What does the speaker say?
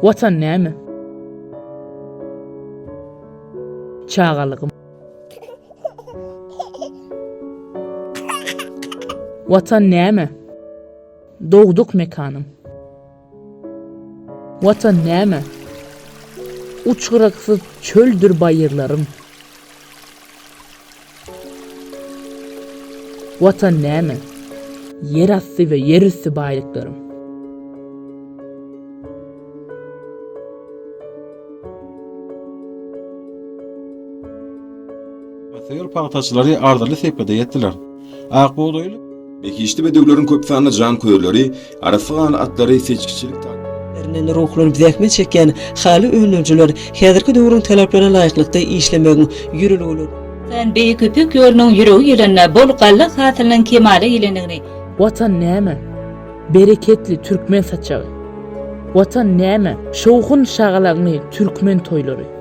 Watan näme? Çağalygym. Watan näme? Doğduk mekanım. Watan näme? Uçguraksız çöldür bayırlarım. Watan näme? Yer asty we yer üstü baýlyklarym. Yol paňtaçylary ardaly sepede ýetdiler. Ak boğdoýly Bekişli bedewlerin köp sanly jan köýleri, arasy atlary seçkiçilik tar. Erinen ruhlarını zähmet çeken hali önlüjüler häzirki döwrüň taleplerine laýyklykda işlemegiň ýürülügini Sen beý köpük ýolunun ýüregi ýylanyna bolgallyk hasylynyň kemale ýylanygny Watan näme? Bereketli türkmen saçagy. Watan näme? Şowhun şagalagyny türkmen toýlary.